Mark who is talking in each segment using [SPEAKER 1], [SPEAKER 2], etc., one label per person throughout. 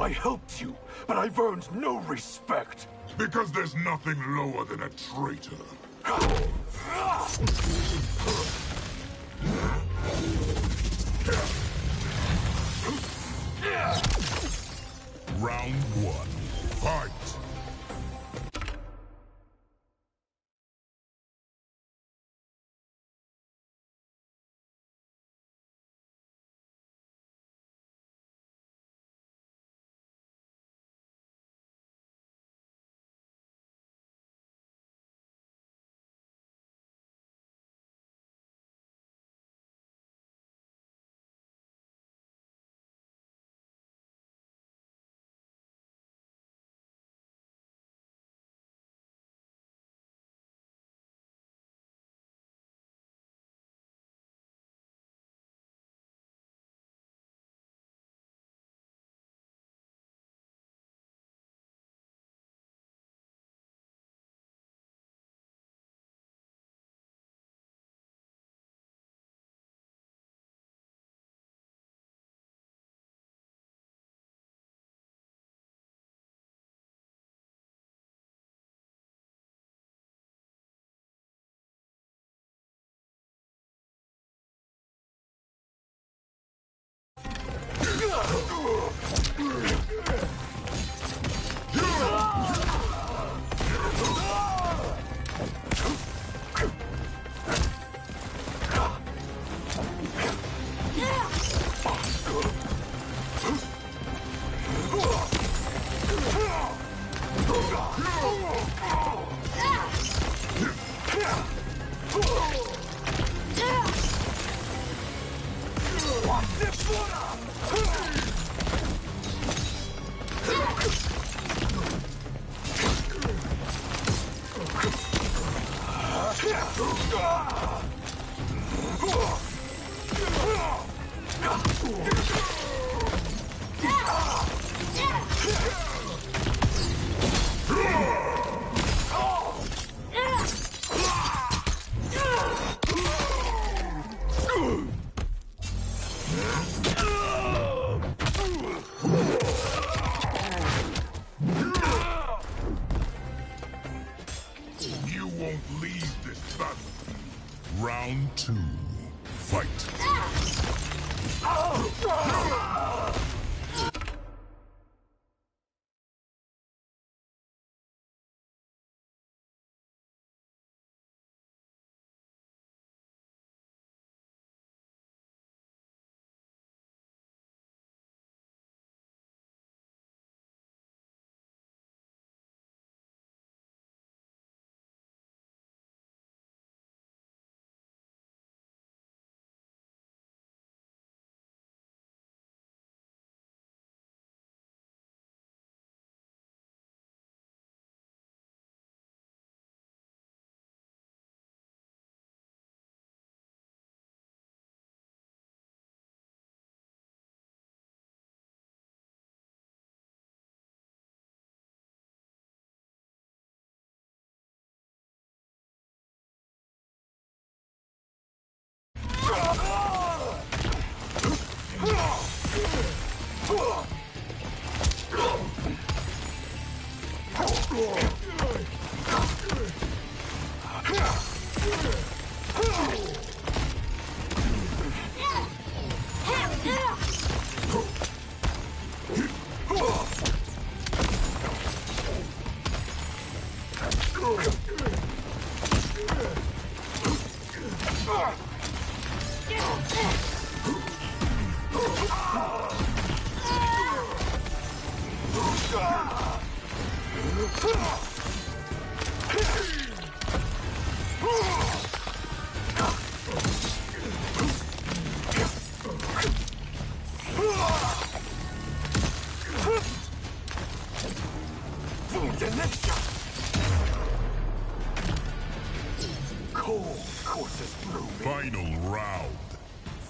[SPEAKER 1] I helped you, but I've earned no respect.
[SPEAKER 2] Because there's nothing lower than a traitor. Round one. Fight! Oh! oh.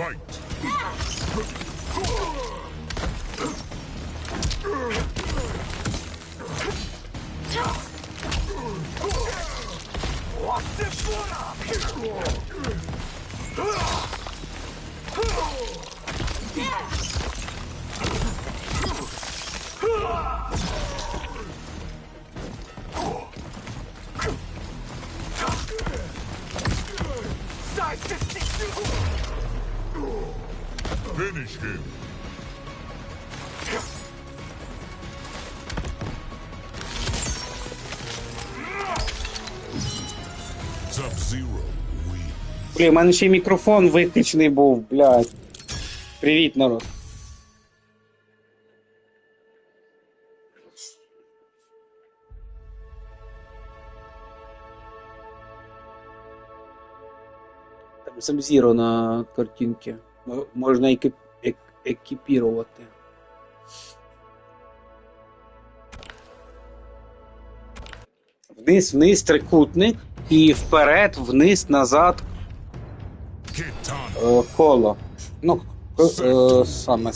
[SPEAKER 2] Fight. him. Sub-Zero wins.
[SPEAKER 3] Блін, у мене ще й мікрофон виключений був, блядь. Привіт, народ. Там Sub-Zero на картинці. Мо- Можна екіп... ек... екіпірувати. Вниз, вниз, трикутник. І вперед, вниз, назад, Е, коло. Ну, е, саме.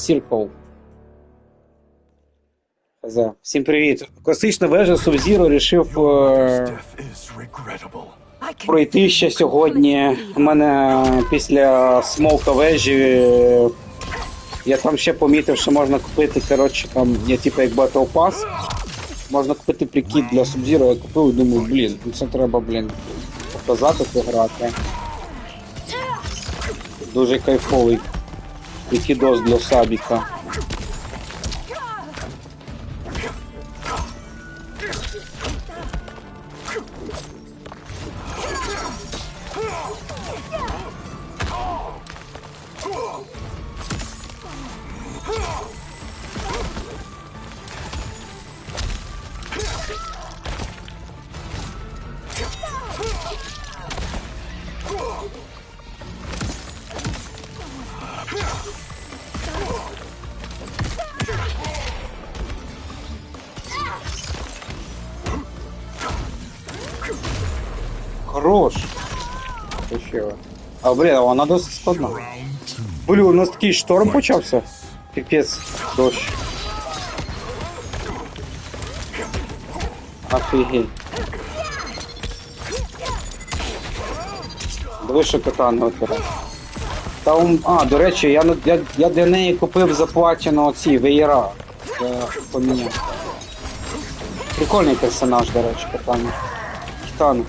[SPEAKER 3] Хз. Всім привіт. Класична вежа Sub-Zero рішив е, пройти ще сьогодні. У мене після смолка вежі. Я там ще помітив, що можна купити, коротше, там я типу як Battle Pass. Можна купити прикид для Sub-Zero, я купив і думаю, блін, ну це треба, блін, показати пограти. Дуже кайфовий прикидос для сабіка. А, блін, вона досить складна. Блін, у нас такий шторм почався. Піпець, дощ. Офігеть. Диви, що катана отвора. Та ум... А, до речі, я, я, я для неї купив заплачено оці веєра. Поміняв. Прикольний персонаж, до речі, катана. Китана.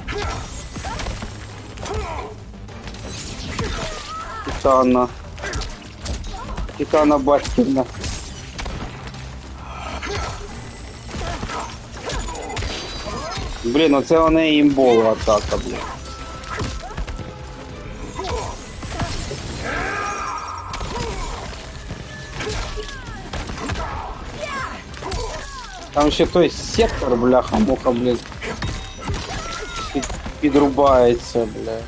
[SPEAKER 3] Китана. Китана Батьківна. Блін, оце у неї імбова атака, блін. Там ще той сектор, бляха, муха, блін. Під, підрубається, бля.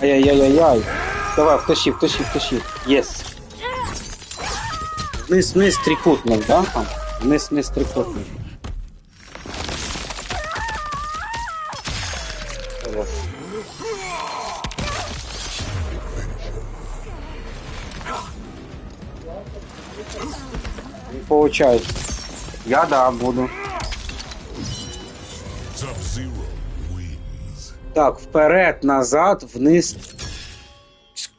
[SPEAKER 3] Ай-яй-яй-яй-яй. Давай, втащи, втащи, втащи. Єс. Вниз, вниз трикутник, да? Там? Вниз, вниз трикутник. Не получается. Я да, буду. Так, вперед, назад, вниз.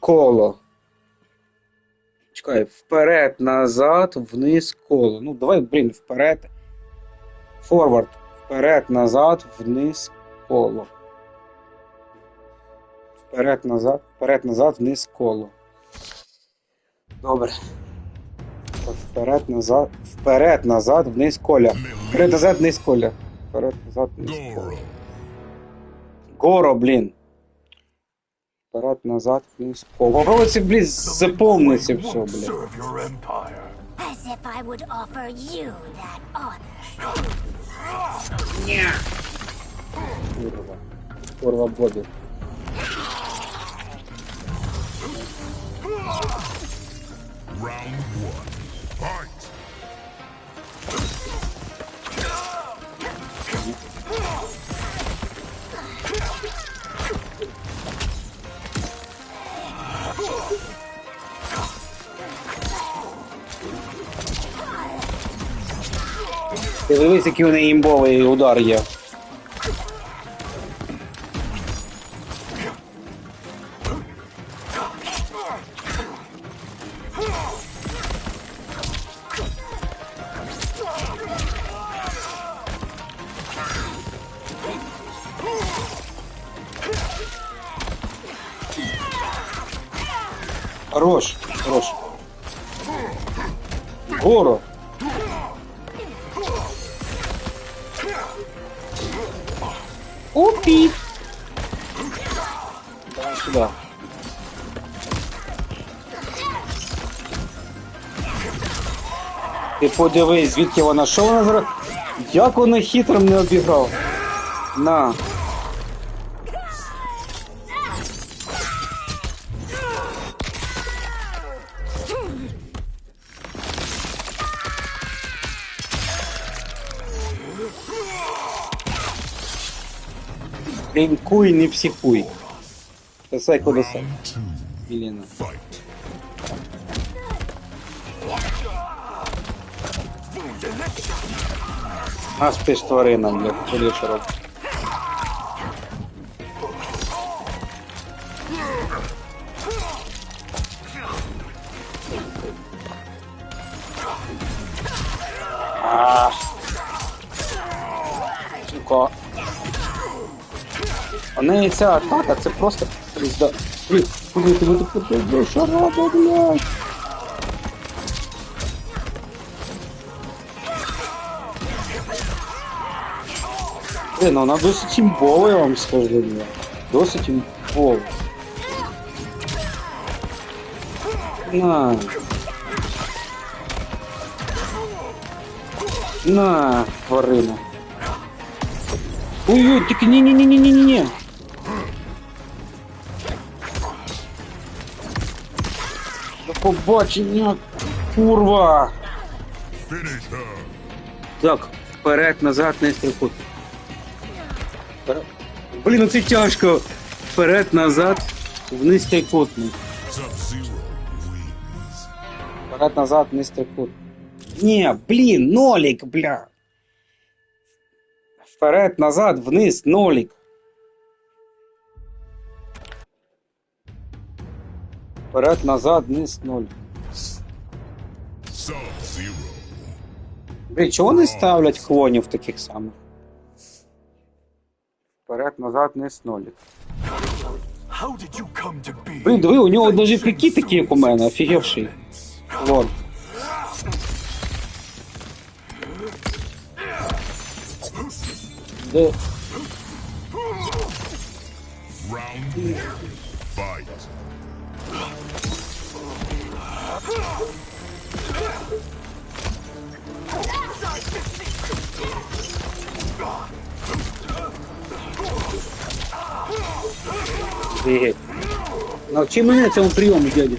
[SPEAKER 3] Коло. Чекай, вперед, назад, вниз, коло. Ну, давай, блін, вперед. Форвард. Вперед, назад, вниз, коло. Вперед, назад, вперед, назад, вниз, коло. Добре. Вперед, назад, вперед, назад, вниз, коля. Вперед, назад, вниз, коля. Вперед, назад, вниз, коля.
[SPEAKER 2] Goro.
[SPEAKER 3] Горо, блін. Вперед, назад, вниз. Попробуй це, блін, заповниться
[SPEAKER 1] Who
[SPEAKER 3] все,
[SPEAKER 1] won't
[SPEAKER 3] блін.
[SPEAKER 1] serve your empire.
[SPEAKER 4] As if I would offer you that honor.
[SPEAKER 3] Курва. Курва Бобі.
[SPEAKER 2] Round one.
[SPEAKER 3] Ти дивись, який у неї імбовий удар є. Хорош, хорош. Горо. Опі. Давай сюда. Ти подивись, звідки вона, що вона зараз? Як вона хитро мене обіграв? На. Лінкуй, не психуй. Касай кудасай. Елена. А спиш тварина, бля, поліше У неї ця атака, це просто пизда. Блін, куди ти буде потрібно? Що робить, блядь? Блин, ну вона досить імбова, я вам скажу. бля. Досить імбова. На. На, тварина. Ой-ой, тільки ні-ні-ні-ні-ні-ні. Побачення, курва. Так, вперед, назад, не. Вперед. Блін, ну це тяжко. Вперед, назад, вниз трикутник.
[SPEAKER 2] Sub-Zero.
[SPEAKER 3] Вперед, назад, вниз трикутник. Ні, блін, нолік, бля. Вперед, назад, вниз, нолік. Вперед, назад, вниз.
[SPEAKER 2] Sub-Zero.
[SPEAKER 3] Блін, чого не ставлять клонів таких самих? Вперед, назад, вниз,
[SPEAKER 1] be?
[SPEAKER 3] Блін, диви, у нього навіть прикид такі, як у мене, офігевший. Лон. Де?
[SPEAKER 2] Round.
[SPEAKER 3] Офігеть. Навчи мене цьому прийому, дядя.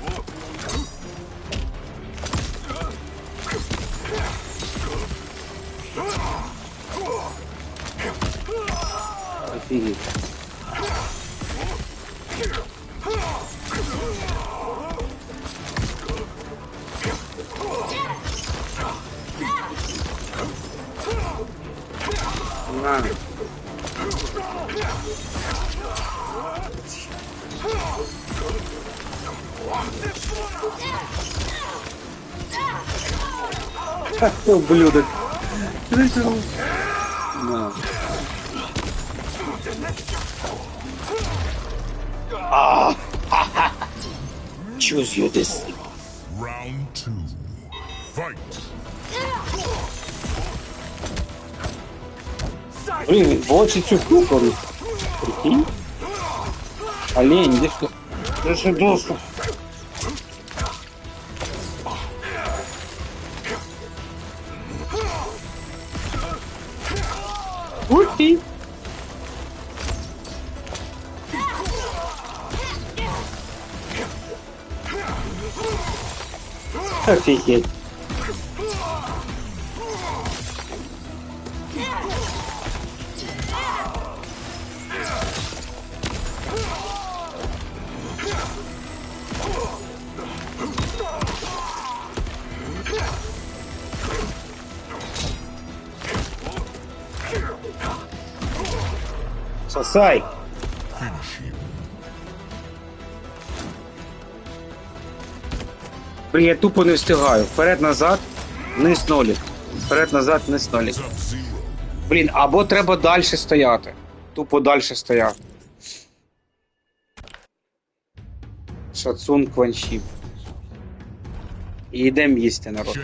[SPEAKER 3] Ты ублюдок. Житель. На. Choose you this.
[SPEAKER 2] Round two. Fight.
[SPEAKER 3] Блин, волчицу кукол. Прикинь? Олень, где что? Даже доступ. Ти! Офигеть. Сосай!
[SPEAKER 2] Him.
[SPEAKER 3] Блін, я тупо не встигаю. Вперед-назад, вниз нолік. Вперед-назад, вниз нолік. Блін, або треба далі стояти. Тупо далі стояти. Шацун Кваншіп. І йдемо їсти народ.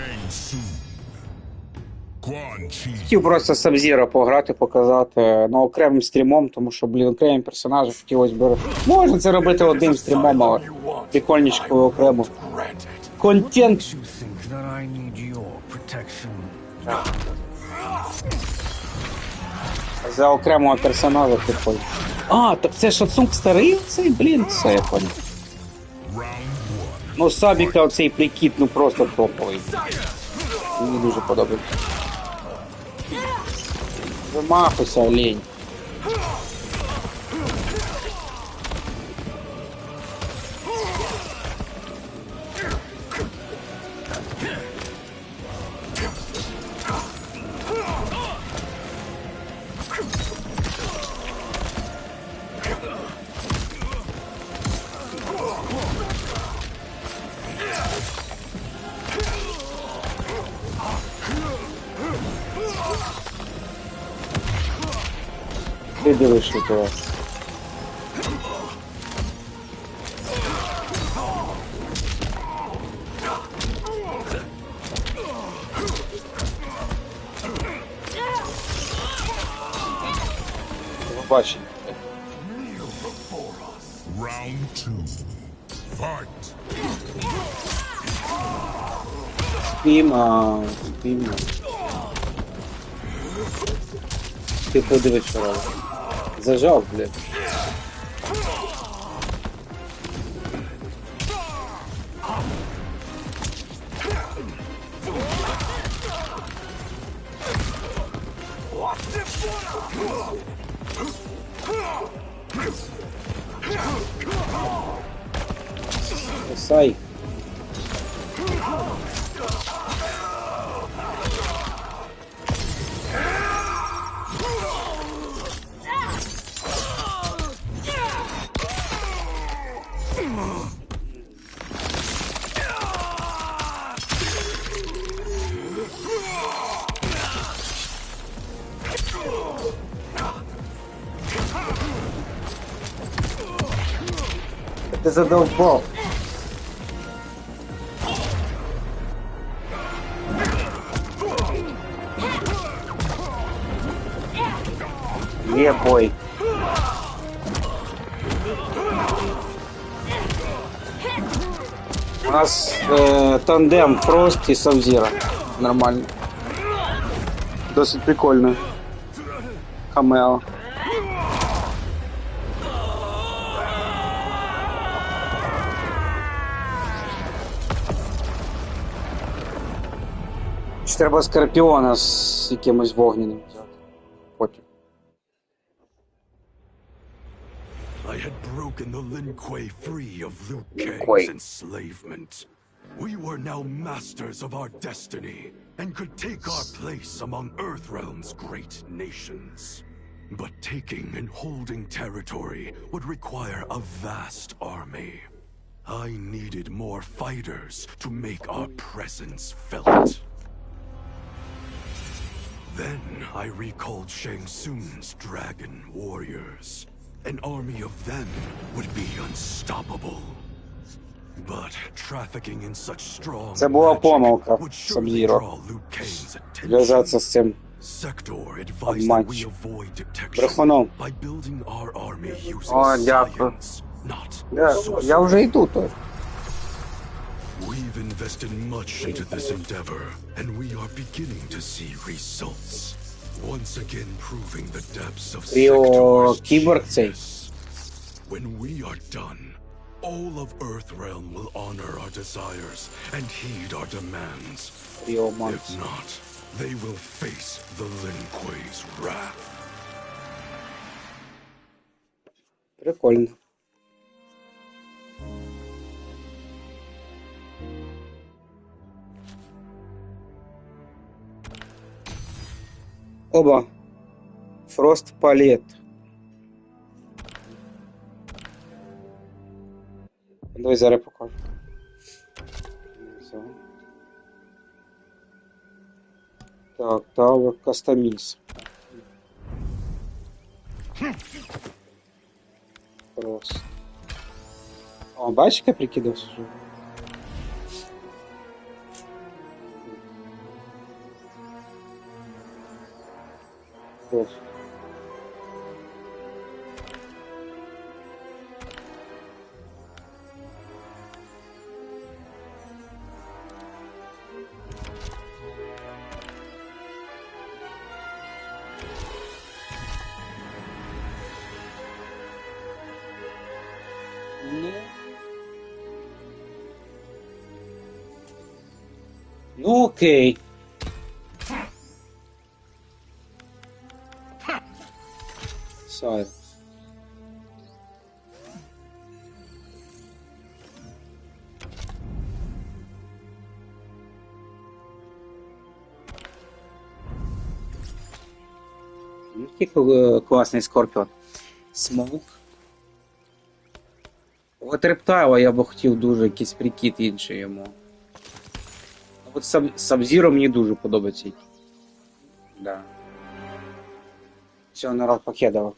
[SPEAKER 3] Хотів просто Сабзіра пограти, показати ну, окремим стрімом, тому що, блін, окремі персонажі хотілося б. Можна це робити одним стрімом, але прикольничкою окремо. Контент. За окремого персонажа прикольно. А, так це Шацунг старий цей, блін, це я понял. Ну, Сабіка оцей прикид, ну просто топовий. Мені дуже подобається. Vamos lá, pessoal, lane. У вас. Побачення.
[SPEAKER 2] Round two. Fight.
[SPEAKER 3] Спіма, спіма. Ти подивись, що робить. Зажав, блядь. Сай. Ти задовбав. Є бой. У нас е, тандем Фрост і Савзіра. Нормально. Досить прикольно. Камео. Чи треба Скорпіона з якимось вогняним взяти. Потім.
[SPEAKER 1] I had broken the Lin Kuei free of Liu
[SPEAKER 3] Kuei.
[SPEAKER 1] Kang's enslavement. We were now masters of our destiny and could take our place among Earthrealm's great nations. But taking and holding territory would require a vast army. I needed more fighters to make our presence felt. Then I recalled Shang Tsung's dragon warriors. An army of them would be unstoppable. But trafficking in such strong
[SPEAKER 3] Це була
[SPEAKER 1] magic
[SPEAKER 3] помилка
[SPEAKER 1] would surely
[SPEAKER 3] Сабзіро.
[SPEAKER 1] draw Liu Kang's attention.
[SPEAKER 3] Зв'язатися з цим.
[SPEAKER 1] Sector advised that
[SPEAKER 3] Обманщик.
[SPEAKER 1] we avoid detection
[SPEAKER 3] Брехуном.
[SPEAKER 1] by building our army using
[SPEAKER 3] О, дякую.
[SPEAKER 1] science, not
[SPEAKER 3] Я,
[SPEAKER 1] sorcery.
[SPEAKER 3] я вже йду то.
[SPEAKER 1] We've invested much into this endeavor, and we are beginning to see results. Once again proving the depths of
[SPEAKER 3] Ріо
[SPEAKER 1] Sector's
[SPEAKER 3] Кіборг цей.
[SPEAKER 1] genius. When we are done, all of Earthrealm will honor our desires and heed our demands.
[SPEAKER 3] Ріо
[SPEAKER 1] If
[SPEAKER 3] Манс.
[SPEAKER 1] not, they will face the Lin Kuei's wrath.
[SPEAKER 3] Прикольно. Оба. Фрост палет. Давай зараз покажу. Так, Tower Customize. Просто. О, я прикидався вже? não No... Ok. Сайт. Ну, Який е, класний скорпіон. Смоук. От рептайла я б хотів дуже якийсь прикид інший йому. А От Сабзіро мені дуже подобається. Да. Все, народ покедав.